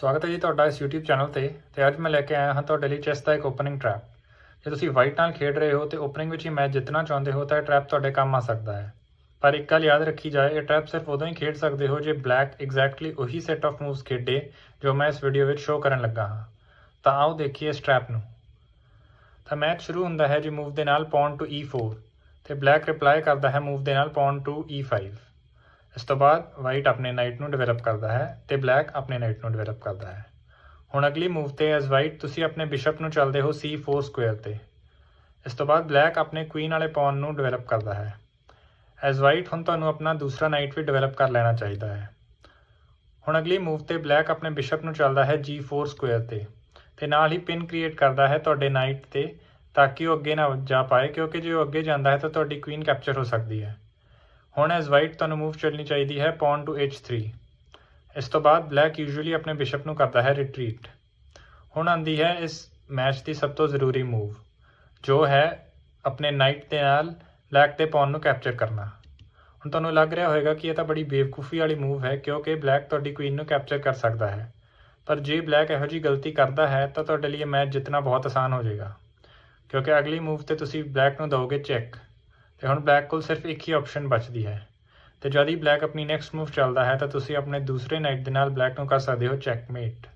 ਸਵਾਗਤ ਹੈ ਜੀ ਤੁਹਾਡਾ ਇਸ YouTube ਚੈਨਲ ਤੇ ਤੇ ਅੱਜ ਮੈਂ ਲੈ ਕੇ ਆਇਆ ਹਾਂ ਤੁਹਾਡੇ ਲਈ ਚੈਸ ਦਾ ਇੱਕ ਓਪਨਿੰਗ ਟ੍ਰੈਪ ਜੇ ਤੁਸੀਂ ਵਾਈਟ ਨਾਲ ਖੇਡ ਰਹੇ ਹੋ ਤੇ ਓਪਨਿੰਗ ਵਿੱਚ ਹੀ ਮੈਚ ਜਿੱਤਣਾ ਚਾਹੁੰਦੇ ਹੋ ਤਾਂ ਇਹ ਟ੍ਰੈਪ ਤੁਹਾਡੇ ਕੰਮ ਆ ਸਕਦਾ ਹੈ। ਪਰ ਇੱਕ ਗੱਲ ਯਾਦ ਰੱਖੀ ਜਾਏ, ਇਹ ਟ੍ਰੈਪ ਸਿਰਫ ਉਦੋਂ ਹੀ ਖੇਡ ਸਕਦੇ ਹੋ ਜੇ ਬਲੈਕ ਐਗਜ਼ੈਕਟਲੀ ਉਹੀ ਸੈੱਟ ਆਫ ਮੂਵਸ ਖੇਡੇ ਜੋ ਮੈਂ ਇਸ ਵੀਡੀਓ ਵਿੱਚ ਸ਼ੋਅ ਕਰਨ ਲੱਗਾ ਹਾਂ। ਤਾਂ ਆਓ ਦੇਖੀਏ ਇਸ ਟ੍ਰੈਪ ਨੂੰ। ਤਾਂ ਮੈਚ ਸ਼ੁਰੂ ਹੁੰਦਾ ਹੈ ਜੀ ਮੂਵ ਦੇ ਨਾਲ ਪੌਨ ਟੂ E4 ਤੇ ਬਲੈਕ ਰਿਪਲਾਈ ਕਰਦਾ ਹੈ ਮੂਵ ਦੇ ਨਾਲ ਪੌਨ ਟੂ E5 ਇਸ ਤੋਂ ਬਾਅਦ ਵਾਈਟ ਆਪਣੇ ਨਾਈਟ ਨੂੰ ਡਿਵੈਲਪ ਕਰਦਾ ਹੈ ਤੇ ਬਲੈਕ ਆਪਣੇ ਨਾਈਟ ਨੂੰ ਡਿਵੈਲਪ ਕਰਦਾ ਹੈ। ਹੁਣ ਅਗਲੀ ਮੂਵ ਤੇ ਐਜ਼ ਵਾਈਟ ਤੁਸੀਂ ਆਪਣੇ ਬਿਸ਼ਪ ਨੂੰ ਚੱਲਦੇ ਹੋ C4 ਸਕੁਅਰ ਤੇ। ਇਸ ਤੋਂ ਬਾਅਦ ਬਲੈਕ ਆਪਣੇ ਕੁਈਨ ਵਾਲੇ ਪੌਨ ਨੂੰ ਡਿਵੈਲਪ ਕਰਦਾ ਹੈ। ਐਜ਼ ਵਾਈਟ ਹੁਣ ਤੁਹਾਨੂੰ ਆਪਣਾ ਦੂਸਰਾ ਨਾਈਟ ਵੀ ਡਿਵੈਲਪ ਕਰ ਲੈਣਾ ਚਾਹੀਦਾ ਹੈ। ਹੁਣ ਅਗਲੀ ਮੂਵ ਤੇ ਬਲੈਕ ਆਪਣੇ ਬਿਸ਼ਪ ਨੂੰ ਚੱਲਦਾ ਹੈ G4 ਸਕੁਅਰ ਤੇ ਤੇ ਨਾਲ ਹੀ ਪਿਨ ਕ੍ਰੀਏਟ ਕਰਦਾ ਹੈ ਤੁਹਾਡੇ ਨਾਈਟ ਤੇ ਤਾਂ ਕਿ ਉਹ ਅੱਗੇ ਨਾ ਜਾ ਪਾਏ ਕਿਉਂਕਿ ਜੇ ਉਹ ਅੱਗੇ ਜਾਂਦਾ ਹੈ ਤਾਂ ਤੁਹਾਡੀ ਕੁਈਨ ਕੈਪਚਰ ਹੋ ਸਕਦੀ ਹੈ। ਹੁਣ ਐਜ਼ ਵਾਈਟ ਤੁਹਾਨੂੰ ਮੂਵ ਚੱਲਣੀ ਚਾਹੀਦੀ ਹੈ ਪੌਨ ਟੂ H3 ਇਸ ਤੋਂ ਬਾਅਦ ਬਲੈਕ ਯੂਜੂਅਲੀ ਆਪਣੇ ਬਿਸ਼ਪ ਨੂੰ ਕਰਦਾ ਹੈ ਰਿਟਰੀਟ ਹੁਣ ਆਂਦੀ ਹੈ ਇਸ ਮੈਚ ਦੀ ਸਭ ਤੋਂ ਜ਼ਰੂਰੀ ਮੂਵ ਜੋ ਹੈ ਆਪਣੇ ਨਾਈਟ ਦੇ ਨਾਲ ਬਲੈਕ ਦੇ ਪੌਨ ਨੂੰ ਕੈਪਚਰ ਕਰਨਾ। ਹੁਣ ਤੁਹਾਨੂੰ ਲੱਗ ਰਿਹਾ ਹੋਵੇਗਾ ਕਿ ਇਹ ਤਾਂ ਬੜੀ ਬੇਵਕੂਫੀ ਵਾਲੀ ਮੂਵ ਹੈ, ਕਿਉਂਕਿ ਬਲੈਕ ਤੁਹਾਡੀ ਕੁਈਨ ਨੂੰ ਕੈਪਚਰ ਕਰ ਸਕਦਾ ਹੈ। ਪਰ ਜੇ ਬਲੈਕ ਇਹੋ ਜਿਹੀ ਗਲਤੀ ਕਰਦਾ ਹੈ, ਤਾਂ ਤੁਹਾਡੇ ਲਈ ਇਹ ਮੈਚ ਜਿੱਤਣਾ ਬਹੁਤ ਆਸਾਨ ਹੋ ਜਾਏਗਾ। ਕਿਉਂਕਿ ਅਗਲੀ ਮੂਵ ਤੇ ਤੁਸੀਂ ਬਲੈਕ ਨੂੰ ਦਿਓਗੇ ਚੈੱਕ ਤੇ ਹੁਣ ਬਲੈਕ ਕੋਲ ਸਿਰਫ ਇੱਕ ਹੀ ਆਪਸ਼ਨ ਬਚਦੀ ਹੈ। ਤੇ ਜਦ ਹੀ ਬਲੈਕ ਆਪਣੀ ਨੈਕਸਟ ਮੂਵ ਚੱਲਦਾ ਹੈ, ਤਾਂ ਤੁਸੀਂ ਆਪਣੇ ਦੂਸਰੇ ਨਾਈਟ ਦੇ ਨਾਲ ਬਲੈਕ ਨੂੰ ਕਰ ਸਕਦੇ ਹੋ ਚੈਕਮੇਟ